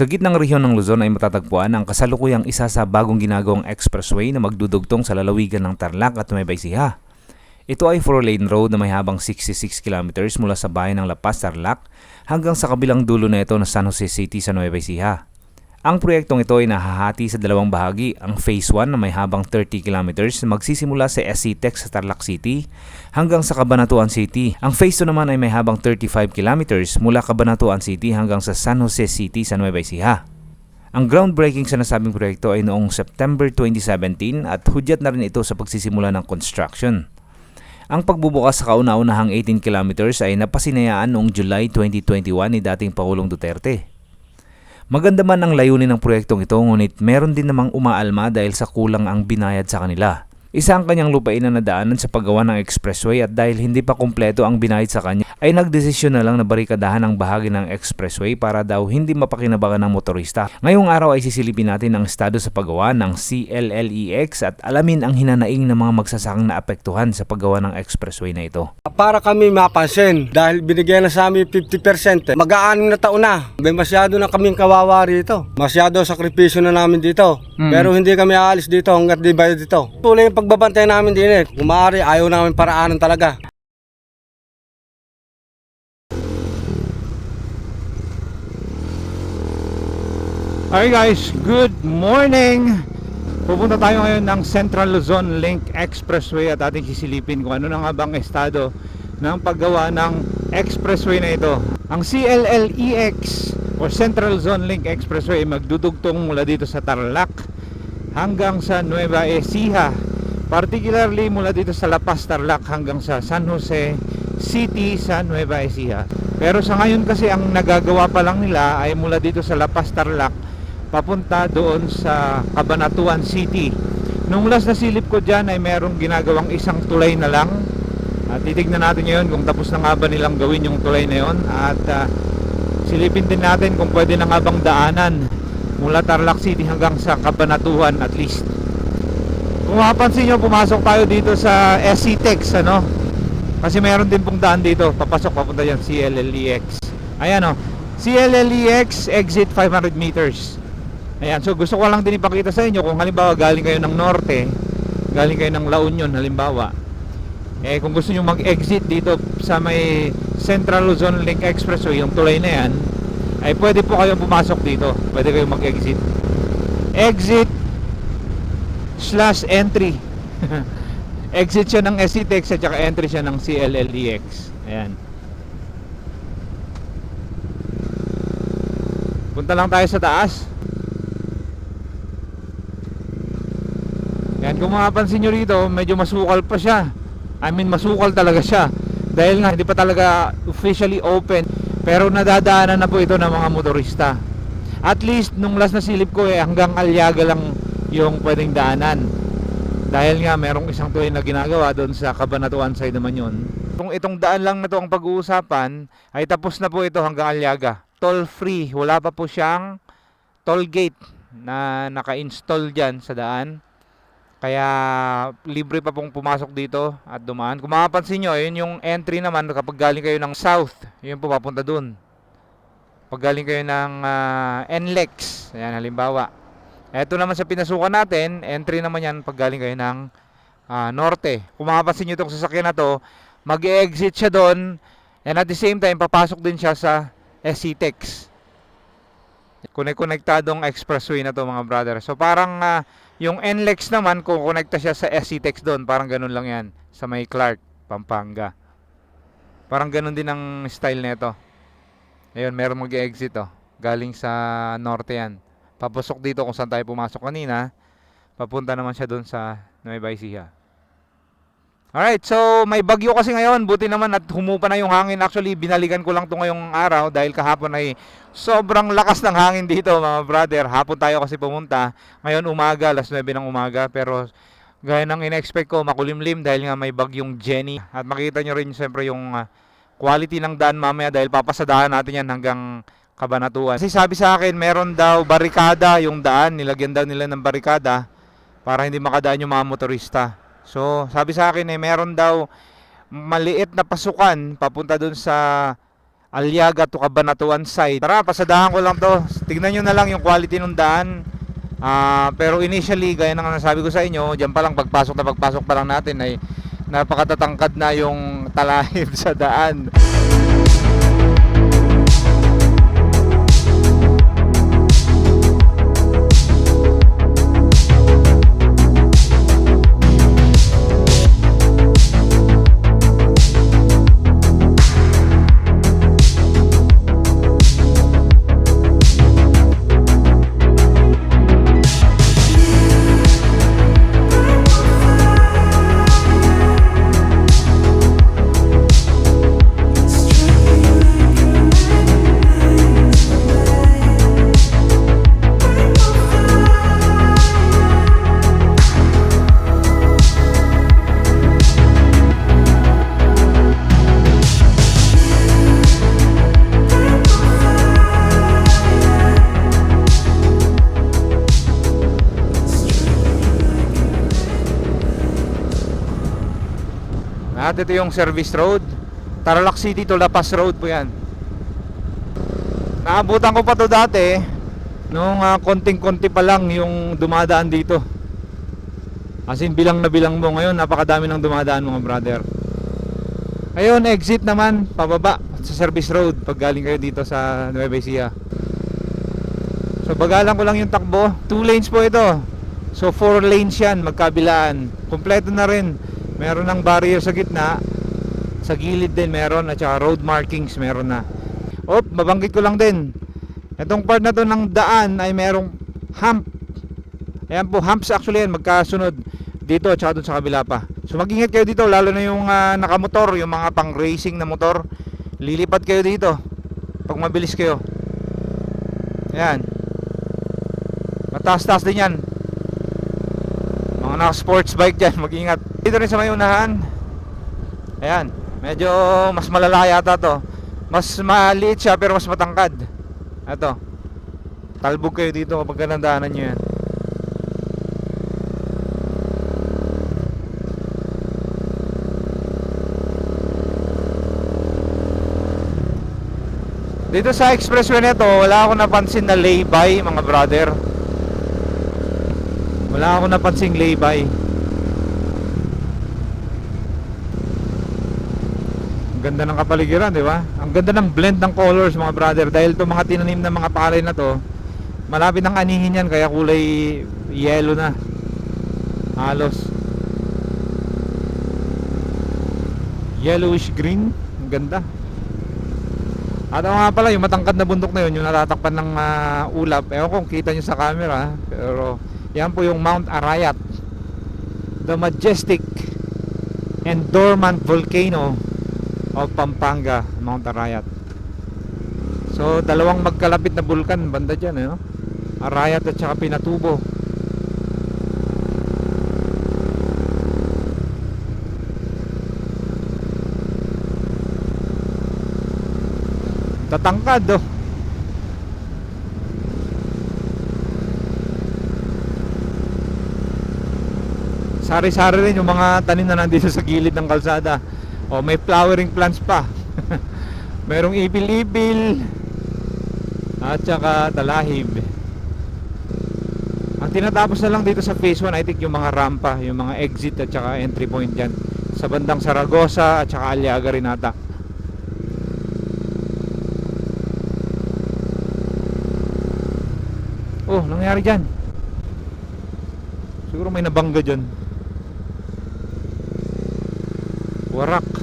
Sa gitnang rehiyon ng Luzon ay matatagpuan ang kasalukuyang isa sa bagong ginagawang expressway na magdudugtong sa lalawigan ng Tarlac at Nueva Ecija. Ito ay 4-lane road na may habang 66 kilometers mula sa bayan ng La Paz, Tarlac hanggang sa kabilang dulo na ito na San Jose City sa Nueva Ecija. Ang proyektong ito ay nahahati sa dalawang bahagi. Ang Phase 1 na may habang 30 kilometers magsisimula sa SCTEC sa Tarlac City hanggang sa Cabanatuan City. Ang Phase 2 naman ay may habang 35 kilometers mula Cabanatuan City hanggang sa San Jose City sa Nueva Ecija. Ang groundbreaking sa nasabing proyekto ay noong September 2017 at hudyat na rin ito sa pagsisimula ng construction. Ang pagbubukas sa kauna-unahang 18 kilometers ay napasinayaan noong July 2021 ni dating Pangulong Duterte. Maganda man ang layunin ng proyektong ito ngunit meron din namang umaalma dahil sa kulang ang binayad sa kanila. Isa ang kanyang lupain na nadaanan sa paggawa ng expressway at dahil hindi pa kumpleto ang binayad sa kanya ay nagdesisyon na lang na barikadahan ang bahagi ng expressway para daw hindi mapakinabangan ng motorista. Ngayong araw ay sisilipin natin ang estado sa paggawa ng CLLEX at alamin ang hinanaing ng mga magsasakang naapektuhan sa paggawa ng expressway na ito. Para kami mapansin dahil binigyan na sa amin 50%. Mag-aanim na taon na. May masyado na kaming kawawa rito. Masyado sakripisyo na namin dito. Pero hindi kami aalis dito hanggat di bayad dito. Tuloy pagbabantay namin din eh. Kung maaari, ayaw namin paraanan talaga. Hi guys, good morning! Pupunta tayo ngayon ng Central Luzon Link Expressway at ating sisilipin kung ano na nga bang estado ng paggawa ng expressway na ito. Ang CLLEX o Central Luzon Link Expressway ay magdudugtong mula dito sa Tarlac hanggang sa Nueva Ecija. Particularly mula dito sa La Paz, Tarlac hanggang sa San Jose City sa Nueva Ecija. Pero sa ngayon kasi ang nagagawa pa lang nila ay mula dito sa La Paz, Tarlac papunta doon sa Cabanatuan City. Nung last na silip ko dyan ay merong ginagawang isang tulay na lang. At titignan natin ngayon kung tapos na nga ba nilang gawin yung tulay na yon at ah, silipin din natin kung pwede na nga bang daanan mula Tarlac City hanggang sa Cabanatuan at least. Kung mapapansin nyo, pumasok tayo dito sa SCTEX, ano? Kasi meron din pong daan dito, papasok papunta dyan, CLLEX. Ayan o, CLLEX exit 500 meters. Ayan, so gusto ko lang din ipakita sa inyo kung halimbawa galing kayo ng norte, galing kayo ng La Union halimbawa. Eh kung gusto niyo mag-exit dito sa may Central Luzon Link Expressway, yung tulay na yan, ay pwede po kayong pumasok dito. Pwede kayong mag-exit. Exit slash entry. exit siya ng SCTEX at saka entry siya ng CLLEX. Ayan. Punta lang tayo sa taas. Yan, kung mapapansin nyo rito, medyo masukal pa siya. I mean, masukal talaga siya. Dahil nga, hindi pa talaga officially open. Pero nadadaanan na po ito ng mga motorista. At least, nung last na silip ko, eh, hanggang Aliaga lang yung pwedeng daanan. Dahil nga, merong isang tuloy na ginagawa doon sa Cabanatuan side naman yun. Kung itong daan lang na to ang pag-uusapan, ay tapos na po ito hanggang Aliaga. Toll free. Wala pa po siyang toll gate na naka-install dyan sa daan. Kaya libre pa pong pumasok dito at dumaan. Kung mapapansin nyo, yun yung entry naman kapag galing kayo ng south. Yun po papunta dun. Pag galing kayo ng ah, NLEX, ayan halimbawa. Eto naman sa pinasukan natin, entry naman yan pag galing kayo ng ah, norte. Kung mapapansin nyo itong sasakyan na to, mag-exit siya doon and at the same time, papasok din siya sa SCTEX. Konektadong expressway na to mga brother. So parang ah, yung NLEX naman, kung konekta siya sa SCTEX doon, parang ganun lang yan. Sa may Clark, Pampanga. Parang ganun din ang style nito. Ayun, meron mag-exit oh. Galing sa norte yan. Papasok dito kung saan tayo pumasok kanina. Papunta naman siya doon sa Nueva Ecija. Alright, so may bagyo kasi ngayon. Buti naman at humupa na yung hangin. Actually, binalikan ko lang to ngayong araw dahil kahapon ay sobrang lakas ng hangin dito mga brother. Hapon tayo kasi pumunta. Ngayon umaga, alas 9 ng umaga. Pero gaya ng in-expect ko, makulimlim dahil nga may bagyong Jenny. At makita nyo rin siyempre yung ah, quality ng daan mamaya dahil papasadahan natin yan hanggang Kabanatuan. Kasi sabi sa akin, meron daw barikada yung daan. Nilagyan daw nila ng barikada para hindi makadaan yung mga motorista. So, sabi sa akin eh, meron daw maliit na pasukan papunta dun sa Aliaga to Cabanatuan side. Tara, pasadahan ko lang to. Tignan nyo na lang yung quality ng daan. Ah, pero initially, gaya ng nasabi ko sa inyo, diyan pa lang pagpasok na pagpasok pa lang natin ay napakatatangkad na yung talahib sa daan. At ito yung service road. Tarlac City to La Paz Road po yan. Naabutan ko pa to dati nung ah, konting-konti pa lang yung dumadaan dito. As in bilang na bilang mo ngayon, napakadami ng dumadaan mga brother. Ayun, exit naman pababa sa service road pag galing kayo dito sa Nueva Ecija. So bagalan ko lang yung takbo. Two lanes po ito. So four lanes yan, magkabilaan. Kompleto na rin. Meron ng barrier sa gitna. Sa gilid din meron at saka road markings meron na. Oh, mabanggit ko lang din. Itong part na to ng daan ay merong hump. Ayan po, humps actually yan, magkasunod dito at saka dun sa kabila pa. So mag-ingat kayo dito, lalo na yung ah, nakamotor, yung mga pang racing na motor. Lilipad kayo dito pag mabilis kayo. Ayan. Mataas-taas din yan. Mga naka sports bike dyan, mag-ingat. Dito rin sa may unahan. Ayan. Medyo mas malala yata to. Mas maliit siya pero mas matangkad. Ito. Talbog kayo dito kapag ganandaanan nyo yan. Dito sa expressway nito, wala akong napansin na lay-by, mga brother. Wala akong napansing lay-by. Ganda ng kapaligiran, di ba? Ang ganda ng blend ng colors, mga brother. Dahil to mga tinanim na mga palay na to, malapit ng anihin yan, kaya kulay yellow na. Halos. Yellowish green. Ang ganda. At ako nga pala, yung matangkad na bundok na yun, yung natatakpan ng ah, ulap. Ewan kung kita nyo sa camera, pero yan po yung Mount Arayat. The majestic and dormant volcano of Pampanga, Mount Arayat. So, dalawang magkalapit na bulkan banda dyan, eh, no? Arayat at saka Pinatubo. Tatangkad, oh. Sari-sari rin yung mga tanim na nandito sa gilid ng kalsada. O may flowering plants pa. Merong ipil-ipil. At saka talahib. Ang tinatapos na lang dito sa phase 1 I think yung mga rampa, yung mga exit at saka entry point dyan. Sa bandang Saragosa at saka Aliaga rin ata. Oh, nangyari dyan. Siguro may nabangga dyan. Warak.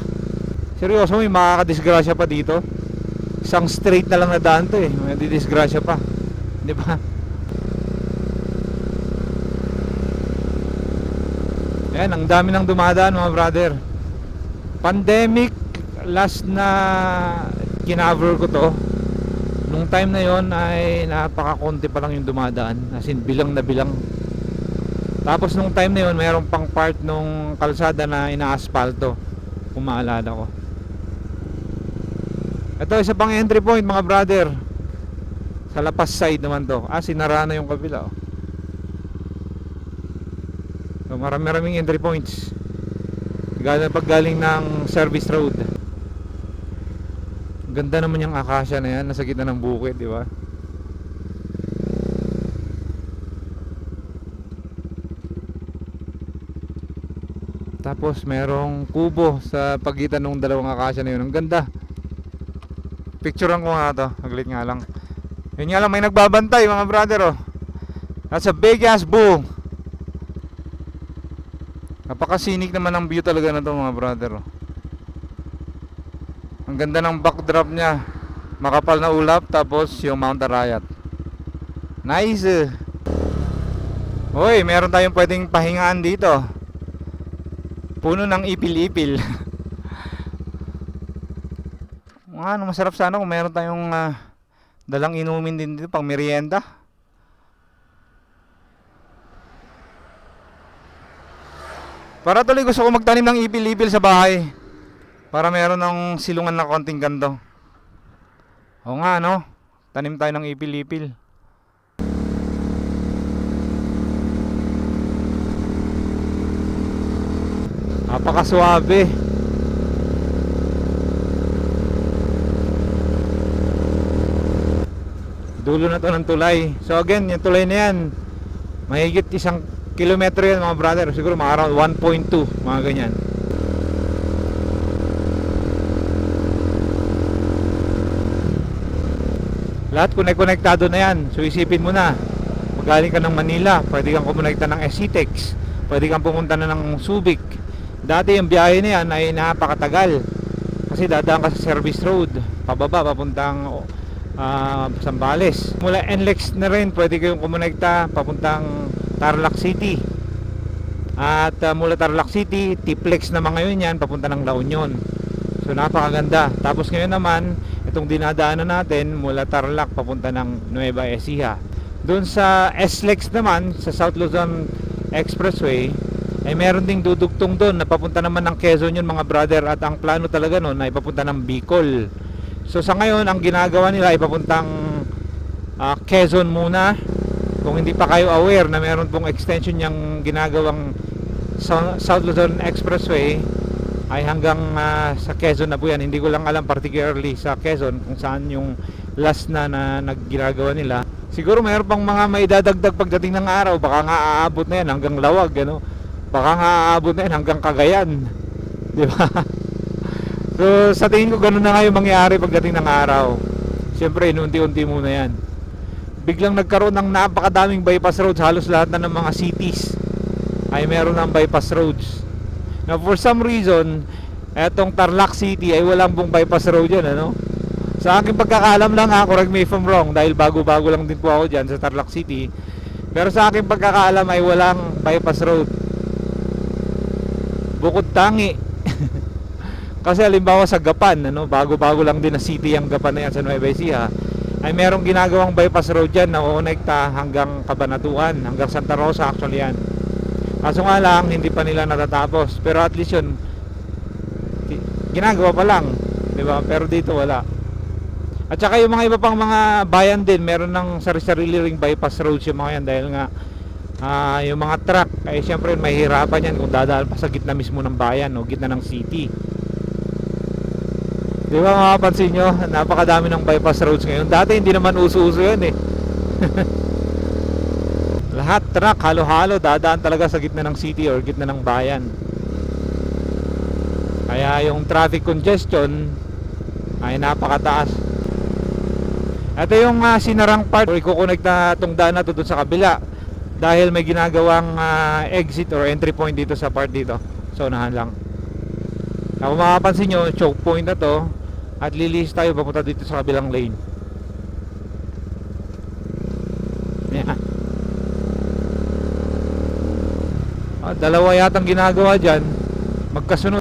Seryoso, may makakadisgrasya pa dito. Isang straight na lang na daan to eh. May didisgrasya pa. Di ba? Ayan, ang dami nang dumadaan mga brother. Pandemic, last na kinover ko to. Nung time na yon ay napakakonti pa lang yung dumadaan. As in, bilang na bilang. Tapos nung time na yon mayroon pang part nung kalsada na inaasfalto. Kung maalala ko. Ito, isa pang entry point mga brother. Sa lapas side naman to. Ah, sinara na yung kabila. Oh. So, marami-raming entry points. Galing pag galing ng service road. Ganda naman yung akasya na yan, nasa gitna ng bukid, di ba? Tapos merong kubo sa pagitan ng dalawang akasya na yun. Ang ganda. Picturean ko nga to. Naglit nga lang. Yun nga lang, may nagbabantay mga brother oh. That's a big ass bull. Napakasinik naman ang view talaga na to mga brother oh. Ang ganda ng backdrop niya. Makapal na ulap tapos yung Mount Arayat. Nice. eh. Hoy, meron tayong pwedeng pahingaan dito. Puno ng ipil-ipil. ano, masarap sana kung meron tayong ah, dalang inumin din dito pang merienda. Para tuloy gusto ko magtanim ng ipil-ipil sa bahay. Para meron ng silungan na konting ganto. Oo nga no. Tanim tayo ng ipil-ipil. Napakaswabe. Dulo na to ng tulay. So again, yung tulay na yan, mahigit isang kilometro yan mga brother. Siguro mga around 1.2, mga ganyan. Lahat connect-connectado na yan. So isipin mo na, magaling ka ng Manila, pwede kang kumonekta ng SCTEX, pwede kang pumunta na ng Subic. Dati yung biyahe na yan ay napakatagal. Kasi dadaan ka sa service road, pababa, papuntang ah, Sambales. Mula NLEX na rin, pwede kayong kumonekta papuntang Tarlac City. At ah, mula Tarlac City, Tiplex naman ngayon yan, papunta ng La Union. So napakaganda. Tapos ngayon naman, itong dinadaanan natin mula Tarlac papunta ng Nueva Ecija. Doon sa SLEX naman, sa South Luzon Expressway, ay meron ding dudugtong doon na papunta naman ng Quezon yun mga brother at ang plano talaga noon ay papunta ng Bicol. So sa ngayon, ang ginagawa nila ay papuntang ah, Quezon muna. Kung hindi pa kayo aware na meron pong extension yung ginagawang South Luzon Expressway ay hanggang ah, sa Quezon na po yan. Hindi ko lang alam particularly sa Quezon kung saan yung last na na nagginagawa nila. Siguro mayroon pang mga may dadagdag pagdating ng araw. Baka nga aabot na yan hanggang Lawag. Ano? Baka nga aabot na yan hanggang Cagayan. Di ba? so sa tingin ko ganun na nga yung mangyayari pagdating ng araw. Siyempre, inunti-unti muna yan. Biglang nagkaroon ng napakadaming bypass roads. Halos lahat na ng mga cities ay meron ng bypass roads. Now for some reason, etong Tarlac City ay walang pong bypass road yan, ano? Sa aking pagkakaalam lang ha, correct me if I'm wrong, dahil bago-bago lang din po ako dyan sa Tarlac City. Pero sa aking pagkakaalam ay walang bypass road. Bukod tangi. Kasi halimbawa sa Gapan, ano, bago-bago lang din na city ang Gapan na yan sa Nueva Ecija, ay merong ginagawang bypass road dyan na uunekta hanggang Cabanatuan, hanggang Santa Rosa actually yan. Kaso nga lang, hindi pa nila natatapos. Pero at least yun, ginagawa pa lang. di ba Pero dito wala. At saka yung mga iba pang mga bayan din, meron ng sarili-sarili ring bypass roads yung mga yan dahil nga ah, yung mga truck, ay syempre mahihirapan yan kung dadaan pa sa gitna mismo ng bayan o gitna ng city. Di ba mapapansin nyo, napakadami ng bypass roads ngayon. Dati hindi naman uso-uso yun eh. Lahat truck, halo-halo, dadaan talaga sa gitna ng city or gitna ng bayan. Kaya yung traffic congestion ay napakataas. Ito yung ah, sinarang part or i-connect na itong daan na to doon sa kabila dahil may ginagawang ah, exit or entry point dito sa part dito. So unahan lang. Kung makapansin nyo, choke point na to at lilis tayo papunta dito sa kabilang lane. Yan. Ah, dalawa yatang ginagawa dyan magkasunod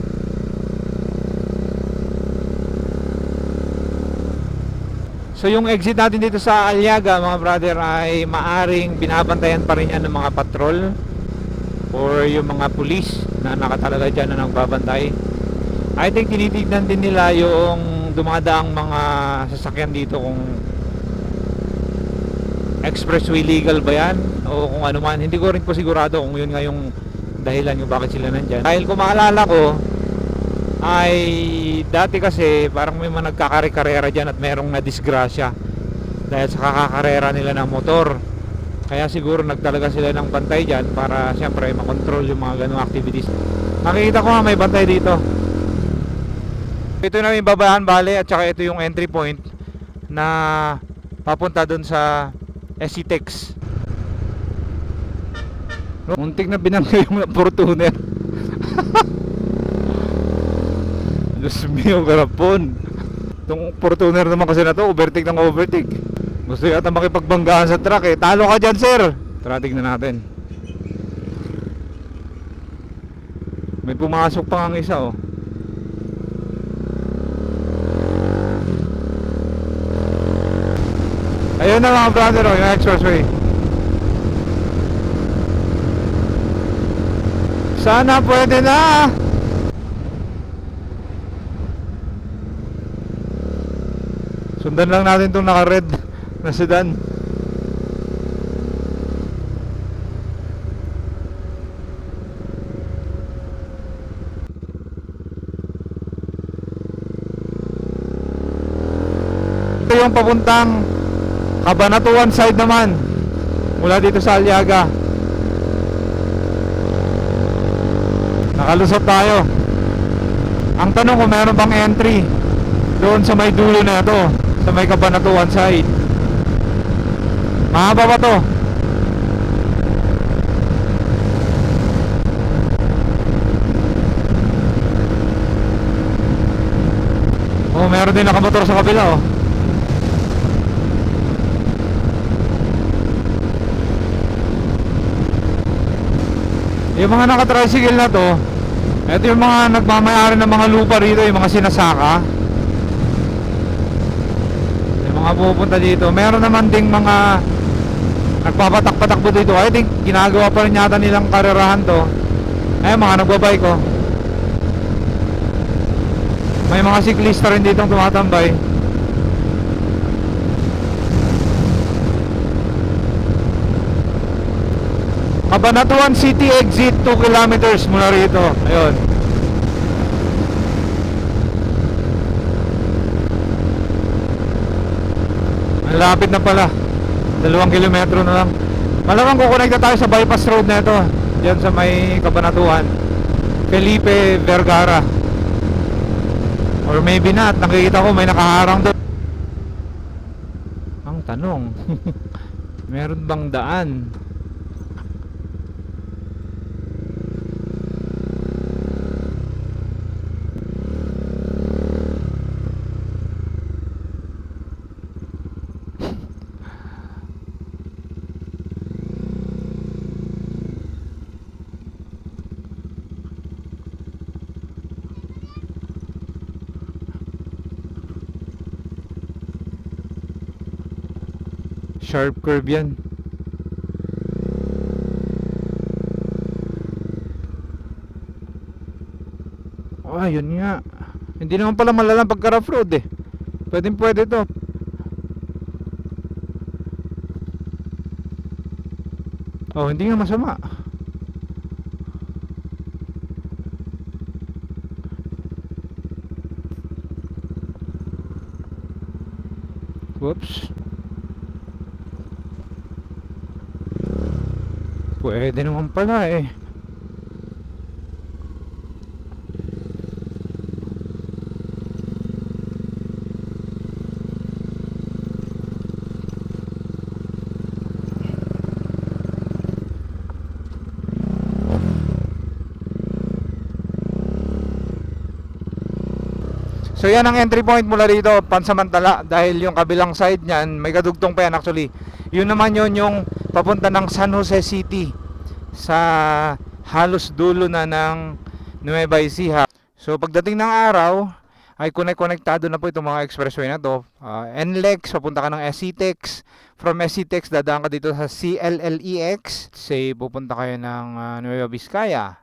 So yung exit natin dito sa Aliaga mga brother ay maaring binabantayan pa rin yan ng mga patrol or yung mga pulis na nakatalaga dyan na nagbabantay I think tinitignan din nila yung dumadaang mga sasakyan dito kung expressway legal ba yan o kung ano man. Hindi ko rin po sigurado kung yun nga yung dahilan yung bakit sila nandyan. Dahil kung maalala ko ay dati kasi parang may mga nagkakare-karera dyan at merong na disgrasya dahil sa kakakarera nila ng motor. Kaya siguro nagtalaga sila ng bantay dyan para siyempre makontrol yung mga ganong activities. Nakikita ko nga may bantay dito ito na yung babaan bale at saka ito yung entry point na papunta dun sa SCTEX muntik na binangga yung Fortuner Diyos mio, garapon. Itong Fortuner naman kasi na to, overtake ng overtake. Gusto yata makipagbanggaan sa truck eh. Talo ka dyan, sir! Tara, tignan natin. May pumasok pa ang isa, oh. Ayun na mga brother, oh, yung expressway. Sana pwede na! Sundan lang natin itong naka-red na sedan. Ito yung papuntang Cabanatuan side naman mula dito sa Aliaga. Nakalusot tayo. Ang tanong kung meron bang entry doon sa may dulo na ito sa may kabanatuan side mahaba ba to oh meron din nakamotor sa kabila oh yung mga nakatricycle na to ito yung mga nagmamayari ng mga lupa rito yung mga sinasaka. Yung mga pupunta dito. Meron naman ding mga nagpapatak-patakbo dito. I think ginagawa pa rin yata nilang karerahan to. Ay mga nagbabike ko may mga siklista rin ditong tumatambay Cabanatuan City exit 2 kilometers mula rito ayun Ang lapit na pala. Dalawang kilometro na lang. Malamang kukonekta tayo sa bypass road na ito. Diyan sa may kabanatuan. Felipe Vergara. Or maybe not. Nakikita ko may nakaharang doon. Ang tanong. Meron bang daan? Sharp curve yan. Ah, yun nga. Hindi naman pala malalang pagka rough road eh. Pwede pwede to. Oh, hindi nga masama. Whoops. Pwede naman pala eh. So yan ang entry point mula rito, pansamantala dahil yung kabilang side niyan, may kadugtong pa yan actually. Yun naman yun yung papunta ng San Jose City sa halos dulo na ng Nueva Ecija. So pagdating ng araw, ay connect-connectado na po itong mga expressway na to. Uh, NLEX, papunta ka ng SCTEX. From SCTEX, dadaan ka dito sa CLLEX. Say, pupunta kayo ng uh, Nueva Vizcaya.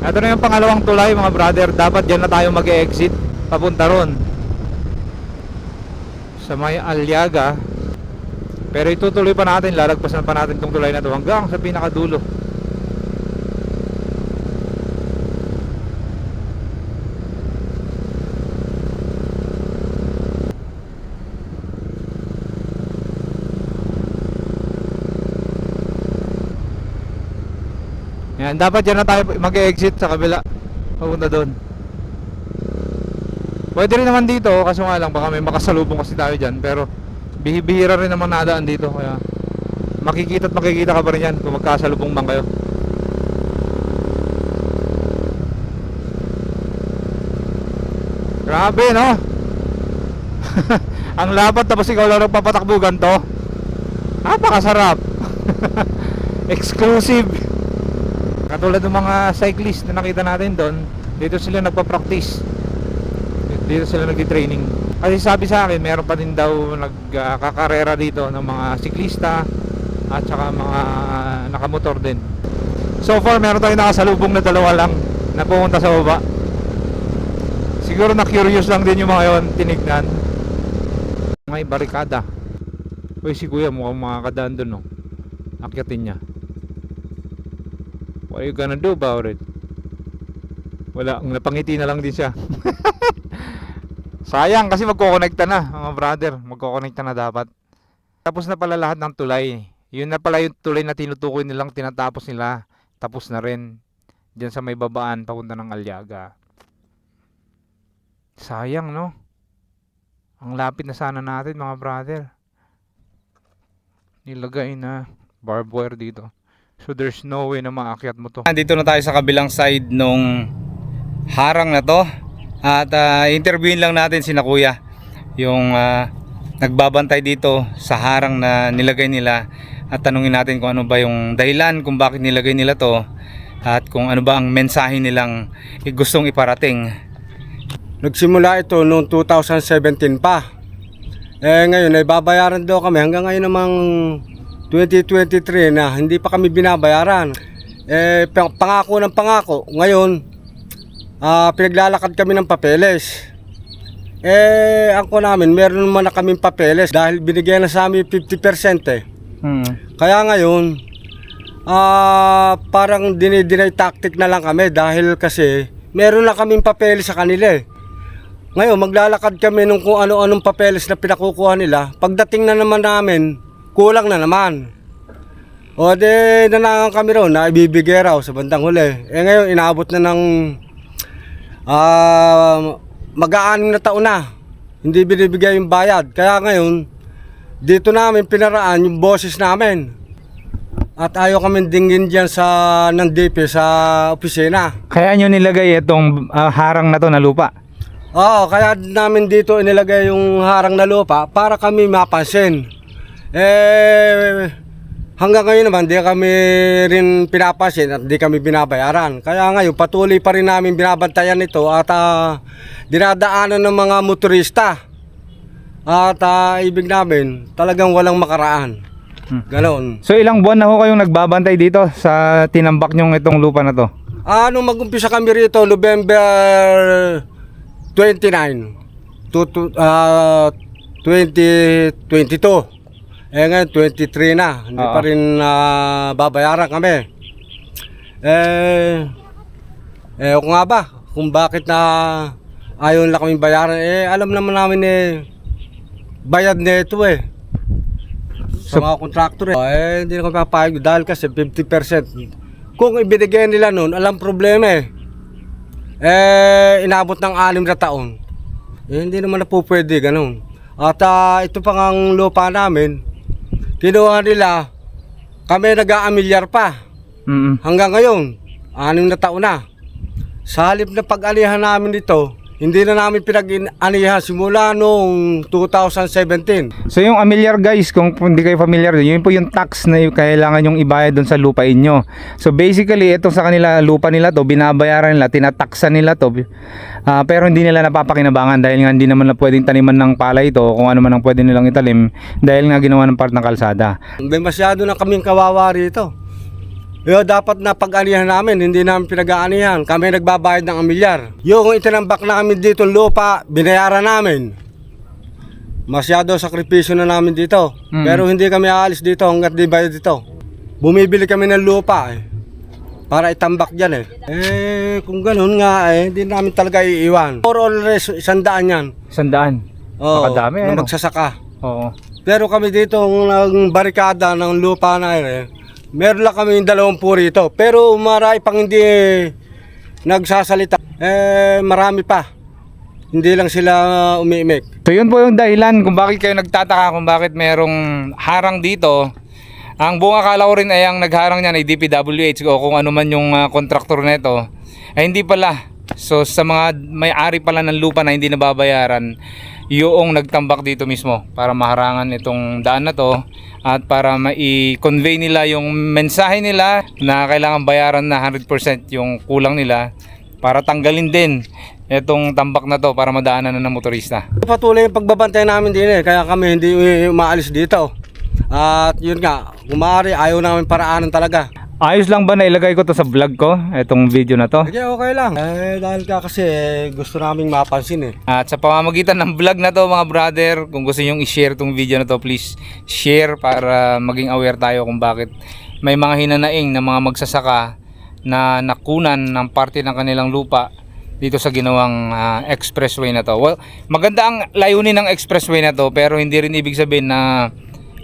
Ito na yung pangalawang tulay mga brother. Dapat dyan na tayo mag-exit papunta ron. Sa may Aliaga. Pero itutuloy pa natin, lalagpasan pa natin itong tulay na to hanggang sa pinakadulo. Yan, dapat dyan na tayo mag-exit sa kabila. Papunta doon. Pwede rin naman dito, kaso nga lang baka may makasalubong kasi tayo dyan. Pero bihibihira rin naman nadaan dito. Kaya makikita at makikita ka pa rin yan kung magkasalubong man kayo. Grabe no? Ang lapat tapos ikaw lang nagpapatakbugan to. Napakasarap. Exclusive. Katulad ng mga cyclist na nakita natin doon, dito sila nagpa-practice. Dito sila nagti-training. Kasi sabi sa akin, meron pa din daw nagkakarera dito ng mga siklista at saka mga nakamotor din. So far, meron tayong nakasalubong na dalawa lang na pumunta sa baba. Siguro na curious lang din yung mga yon tinignan. May barikada. Uy, si kuya mukhang makakadaan dun, no? Akyatin niya. What are you gonna do about it? Wala, napangiti na lang din siya. Sayang kasi magkokonekta na, mga brother. Magkokonekta na dapat. Tapos na pala lahat ng tulay. Yun na pala yung tulay na tinutukoy nilang tinatapos nila. Tapos na rin. Diyan sa may babaan, papunta ng Alyaga. Sayang, no? Ang lapit na sana natin, mga brother. Nilagay na barbed wire dito. So there's no way na maakyat mo to. Nandito na tayo sa kabilang side nung harang na to. At ah, interviewin lang natin si na kuya. Yung ah, nagbabantay dito sa harang na nilagay nila. At tanungin natin kung ano ba yung dahilan kung bakit nilagay nila to. At kung ano ba ang mensahe nilang gustong iparating. Nagsimula ito noong 2017 pa. Eh ngayon ay babayaran daw kami hanggang ngayon namang 2023 na hindi pa kami binabayaran. Eh pang- pangako ng pangako. Ngayon ah pinaglalakad kami ng papeles. Eh ako namin meron naman na kaming papeles dahil binigyan na sa amin 50% eh. Hmm. Kaya ngayon, ah parang dinidinay tactic na lang kami dahil kasi meron na kaming papeles sa kanila eh. Ngayon, maglalakad kami nung kung ano-anong papeles na pinakukuha nila. Pagdating na naman namin, kulang na naman. O de, nanangan kami raw na ibibigay raw sa bandang huli. Eh ngayon, inaabot na ng ah mag-aaning na taon na. Hindi binibigay yung bayad. Kaya ngayon, dito namin pinaraan yung boses namin. At ayaw kami dinggin dyan sa, ng DP sa opisina. Kaya nyo nilagay itong ah, harang na to na lupa. Oo, kaya namin dito inilagay yung harang na lupa para kami mapansin. Eh, hanggang ngayon naman, di kami rin pinapansin at di kami binabayaran. Kaya ngayon, patuloy pa rin namin binabantayan ito at ah, dinadaanan ng mga motorista. At ah, ibig namin, talagang walang makaraan. Ganon. So ilang buwan na ho kayong nagbabantay dito sa tinambak nyong itong lupa na to? Ah, nung mag-umpisa kami rito, November 29 to, to ah, 2022. Eh ngayon, 23 na. Hindi Oo. pa rin ah, babayaran kami. Eh, eh kung nga ba, kung bakit na ayaw na kami bayaran, eh alam naman namin eh, bayad na ito eh. Sa mga kontraktor eh. Eh, hindi na kami papayag dahil kasi 50%. Kung ibinigay nila noon, alam problema eh. Eh, inabot ng anim na taon. Eh, hindi naman na po pwede, ganun. At ah, ito pang ang lupa namin, kinuha nila, kami nag-aamilyar pa. Mm Hanggang ngayon, anim na taon na. Sa halip na pag-anihan namin dito, hindi na namin pinag-anihan simula noong 2017. So yung amilyar guys, kung hindi kayo familiar, yun po yung tax na yung kailangan yung ibayad doon sa lupain nyo. So basically, ito sa kanila, lupa nila to, binabayaran nila, tinataksan nila to. Ah, pero hindi nila napapakinabangan dahil nga hindi naman na pwedeng taniman ng palay ito kung ano man ang pwede nilang italim dahil nga ginawa ng part ng kalsada. May masyado na kaming kawawa rito. Yo, dapat na pag-anihan namin, hindi namin pinag-aanihan. Kami nagbabayad ng amilyar. Yung itinambak na kami dito lupa, binayaran namin. Masyado sakripisyo na namin dito. Mm. Pero hindi kami aalis dito hanggat di bayad dito. Bumibili kami ng lupa eh. Para itambak dyan eh. Eh, kung ganun nga eh, hindi namin talaga iiwan. For all rest, isandaan yan. Sandaan. Oo, Makadami, na ano? magsasaka. Oo. Pero kami dito, ng barikada ng lupa na eh, Meron lang kami yung dalawang po rito. Pero marami pang hindi nagsasalita. Eh, marami pa. Hindi lang sila umiimik. So yun po yung dahilan kung bakit kayo nagtataka kung bakit merong harang dito. Ang buong akala ko rin ay ang nagharang niyan ay DPWH o kung ano man yung ah, kontraktor nito. Ay hindi pala. So sa mga may-ari pala ng lupa na hindi nababayaran, yung nagtambak dito mismo para maharangan itong daan na to at para mai-convey nila yung mensahe nila na kailangan bayaran na 100% yung kulang nila para tanggalin din itong tambak na to para madaanan na ng motorista. Patuloy yung pagbabantay namin din eh. Kaya kami hindi umaalis dito. At yun nga, kung maaari, ayaw namin paraanan talaga. Ayos lang ba na ilagay ko to sa vlog ko, itong video na to? Sige, okay lang. Eh, dahil ka kasi eh, gusto naming mapansin eh. At sa pamamagitan ng vlog na to mga brother, kung gusto nyong i-share tong video na to, please share para maging aware tayo kung bakit may mga hinanaing na mga magsasaka na nakunan ng parte ng kanilang lupa dito sa ginawang ah, expressway na to. Well, maganda ang layunin ng expressway na to pero hindi rin ibig sabihin na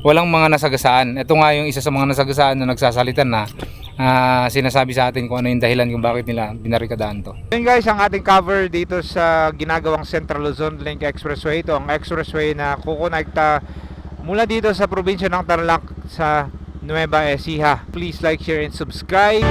walang mga nasagasaan. Ito nga yung isa sa mga nasagasaan na nagsasalitan na ah, sinasabi sa atin kung ano yung dahilan kung bakit nila binarikadaan to. Yun guys, ang ating cover dito sa ginagawang Central Luzon Link Expressway. Ito ang expressway na kukonekta mula dito sa probinsya ng Tarlac sa Nueva Ecija. Please like, share, and subscribe.